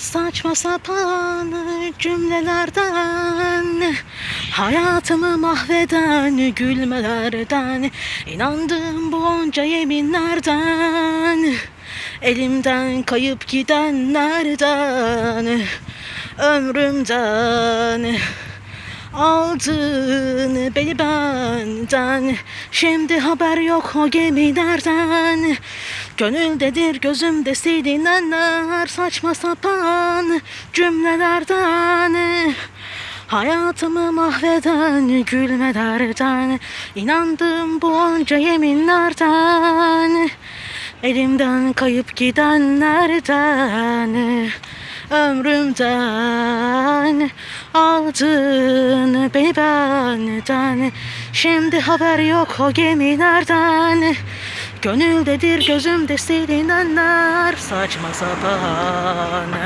Saçma sapan cümlelerden Hayatımı mahveden gülmelerden inandım bu onca yeminlerden Elimden kayıp gidenlerden Ömrümden Aldın beni benden Şimdi haber yok o gemilerden. Gönüldedir gözümde silinenler Saçma sapan cümlelerden. Hayatımı mahveden gülmelerden İnandım bu onca yeminlerden. Elimden kayıp gidenlerden Ömrümden aldın beni benden. Şimdi haber yok o gemilerden. Gönüldedir gözümde silinenler Saçma sapan